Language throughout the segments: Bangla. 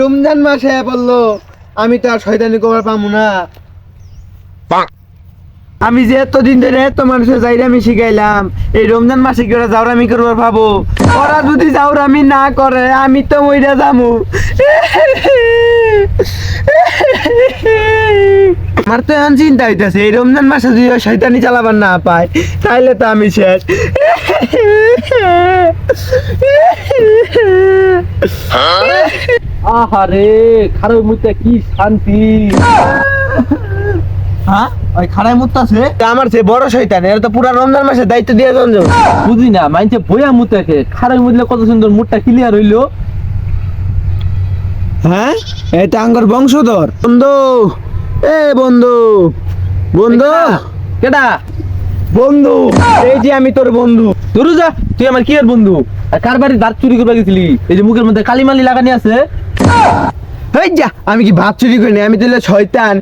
রমজান মাসে বলল আমি তো আর শয়তানি কবার পাবো না। আমি যে এতদিন ধরে এত মানুষের যাইরে আমি শিখাইলাম এই রমজান মাসে কি ওরা জাউরামি করবার ভাবো? ওরা যদি জাউরামি না করে আমি তো মইরা যামু। আমার তো এখন চিন্তা হইতেছে এই রমজান মাসে যদি শয়তানি চালাবার না পায় তাইলে তো আমি শেষ। আহারে খারাপ কি শান্তি? হ্যাঁ? ওই খাড়াই মুত্তাছে আমার সে বড় শয়তান এর তো পুরা রমজান মাসে দায়িত্ব দিয়ে বুঝি না মাইনছে মুতাকে মুতলে কত সুন্দর ক্লিয়ার হইল। হ্যাঁ? এটা আঙ্গর বংশধর। বন্ধু এ বন্ধু বন্ধু। কেডা? বন্ধু এই যে আমি তোর বন্ধু। ধরু যা তুই আমার কি আর বন্ধু? আর কার বাড়ি দাঁত চুরি করবা গেছিলি? এই যে মুখের মধ্যে কালিমালি লাগানি আছে। যা আমি কি ভাত চুরি করিনি? আমি তাহলে শয়তান।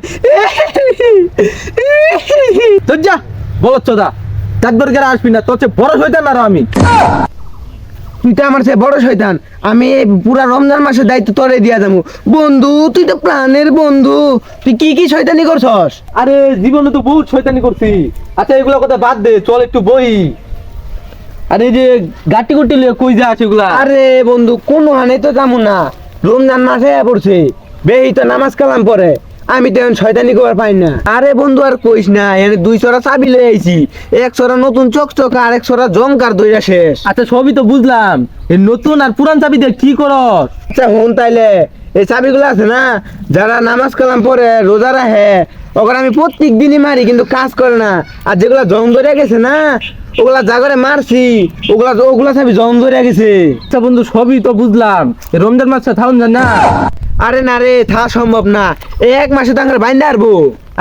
তোর যা চোদা গেলে আসবি না তোর চেয়ে বড় শয়তান আর আমি। তুই তো আমার বড় শয়তান। আমি পুরা রমজান মাসের দায়িত্ব তোরে দিয়া যাব বন্ধু তুই তো প্রাণের বন্ধু। তুই কি কি শয়তানি করছস? আরে জীবনে তো বহুত শয়তানি করছি। আচ্ছা এগুলো কথা বাদ দে চল একটু বই। আরে এই যে গাটি গুটি কই যা আছে এগুলা? আরে বন্ধু কোন হানে তো যাব না। রমজান মাসে পড়ছে বেহি তো নামাজ কালাম পরে আমি তো এখন শয়তানি করার পাই না। আরে বন্ধু আর কইস না এর দুই ছড়া চাবি লই আইছি। এক ছড়া নতুন চকচক আর এক ছড়া জমকার দইরা শেষ। আচ্ছা সবই তো বুঝলাম। এই নতুন আর পুরান চাবি দিয়ে কি করস? আচ্ছা হন তাইলে। এই চাবিগুলো আছে না? যারা নামাজ কালাম পরে রোজা রাখে, ওগুলো আমি প্রত্যেক দিনই মারি, কিন্তু কাজ করে না। আর যেগুলা জং ধরে গেছে না, ওগুলা জাগরে মারছি, ওগুলা ওগুলা চাবি জং ধরে গেছে। আচ্ছা বন্ধু, সবই তো বুঝলাম। রমজান মাসটা জান না? আরে না রে থা সম্ভব না। এক মাসে তো আঙ্গার বাইন্দা আরবো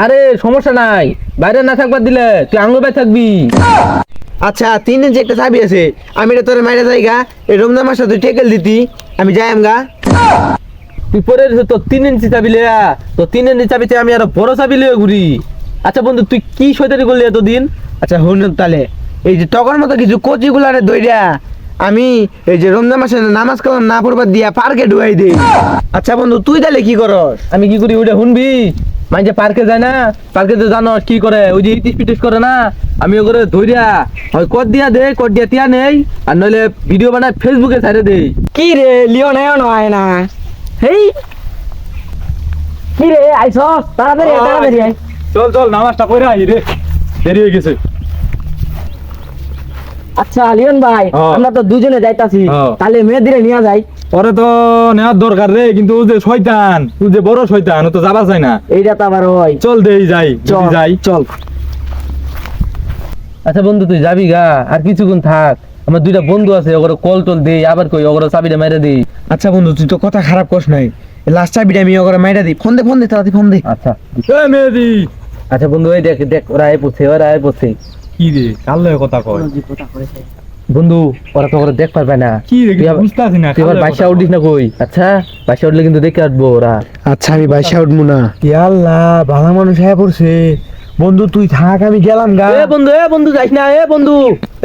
আরে, সমস্যা নাই। বাইরে না থাকবার দিলে তুই আঙুল বাই থাকবি। আচ্ছা তিন ইঞ্চি একটা চাবি আছে, আমি এটা তোর মাইরা যাইগা এই রমজান মাসে তুই টেকেল দিতি। আমি যাই আমগা। রয়েছে তোর তিন ইঞ্চি চাবি লিয়া তো তিন ইঞ্চি চাবিতে আমি আরও বড় চাবি লিয়ে ঘুরি। আচ্ছা বন্ধু তুই কি শয়তানি করলি এতদিন? আচ্ছা হুন তালে এই যে তখন মতো কিছু কচি গুলারে দইরা আমি এই যে রমজান মাসে নামাজ কালাম না পড়বার দিয়া পার্কে ঢুয়াই দিই। আচ্ছা বন্ধু তুই তাহলে কি করস? আমি কি করি ওইটা শুনবি? মাঝে পার্কে যায় না পার্কে তো জানো কি করে ওই যে ইটিস পিটিস করে না আমি ওগুলো ধইরা হয় কদ দিয়া দে কদ দিয়া তিয়া নেই আর নইলে ভিডিও বানায় ফেসবুকে ছাড়ে দেই। কি রে লিও নাই নয় না। হেই! কি রে আইসস তাড়াতাড়ি তাড়াতাড়ি আয়। চল চল নামাজটা কইরা আই রে। দেরি হয়ে গেছে। আচ্ছা লিওন ভাই। আমরা তো দুজনে যাইতাছি। তাহলে মেয়েদিরে নিয়ে যাই। ওরে তো নেওয়ার দরকার রে কিন্তু ও যে শয়তান তুই যে বড় শয়তান ও তো যাবা যায় না। এইটা তো আবার হয় চল দেই যাই চল যাই। চল। আচ্ছা বন্ধু তুই যাবি গা? আর কিছুক্ষণ থাক। আমার দুইটা বন্ধু আছে ওগুলো কল টল দেই আবার কই ওগুলো চাবিটা মেরে দিই। আচ্ছা বন্ধু তুই তো কথা খারাপ করস নাই। লাস্ট চাবিটা আমি ওকে মাইরা দিই। ফোন দে ফোন দে তাড়াতাড়ি ফোন দে। আচ্ছা। এ মেহেদি। আচ্ছা বন্ধু এই দেখ দেখ ওরা আয় পড়ছে ওরা আয় পড়ছে। কি রে কাল লয়ে কথা কয়? বন্ধু ওরা তো ওরা দেখ পারবে না। কি রে আবার- বুঝতে আছি না তুই এবার বাইশা উঠিস না কই? আচ্ছা বাইশা উঠলে কিন্তু দেখে আসব ওরা। আচ্ছা আমি বাইশা উঠবো না। আল্লাহ ভালো মানুষ হয়ে পড়ছে। বন্ধু তুই থাক আমি গেলাম গা। এ বন্ধু এ বন্ধু যাইস না এ বন্ধু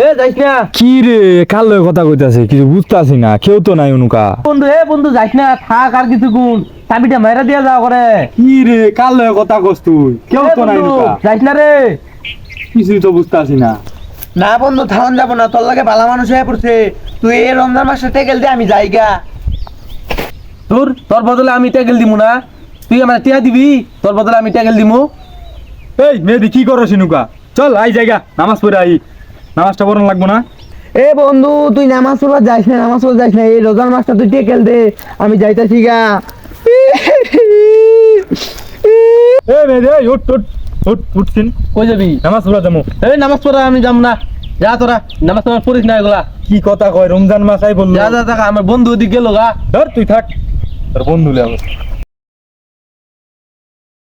এ যাইস না। কি রে কাল লয়ে কথা কইতাছে? কিছু বুঝতে আছি না কেউ তো নাই অনুকা। বন্ধু এ বন্ধু যাইস না থাক আর কিছু গুণ। চাবিটা মাইরা দিয়া যাও করে কি রে কাল লয়ে কথা কস তুই? কেউ তো নাই অনুকা। যাইস না রে। কিছুই তো বুঝতে আছি না। না বন্ধু থাউন যাব না তোর লাগে ভালো মানুষ হয়ে পড়ছে। তুই এই রমজান মাসে টেকেল দে আমি যাই গা। তোর তোর বদলে আমি ট্যাগেল দিমু না। তুই আমার টিয়া দিবি তোর বদলে আমি ট্যাগেল দিমু। এই মেহেদি কি করছ ইনুকা চল আই জায়গা নামাজ পড়ে আই। নামাজটা পড়ান লাগবো না? এ বন্ধু তুই নামাজ পড়বা যাইস না নামাজ পড়বা যাইস না এই রোজার মাসটা তুই টেকেল দে আমি যাইতাছি গা। এ মেহেদি এই উঠ উঠ উঠ উঠছিন কই যাবি? নামাজ পড়া যাব। এই নামাজ পড়া আমি যাম না। যা তোরা নামাজ তোমার পড়িস না এগুলা। কি কথা কয় রমজান মাস আই বলল। যা যা থাকা আমার বন্ধু ওদিক গেল গা। ধর তুই থাক। তোর বন্ধু লে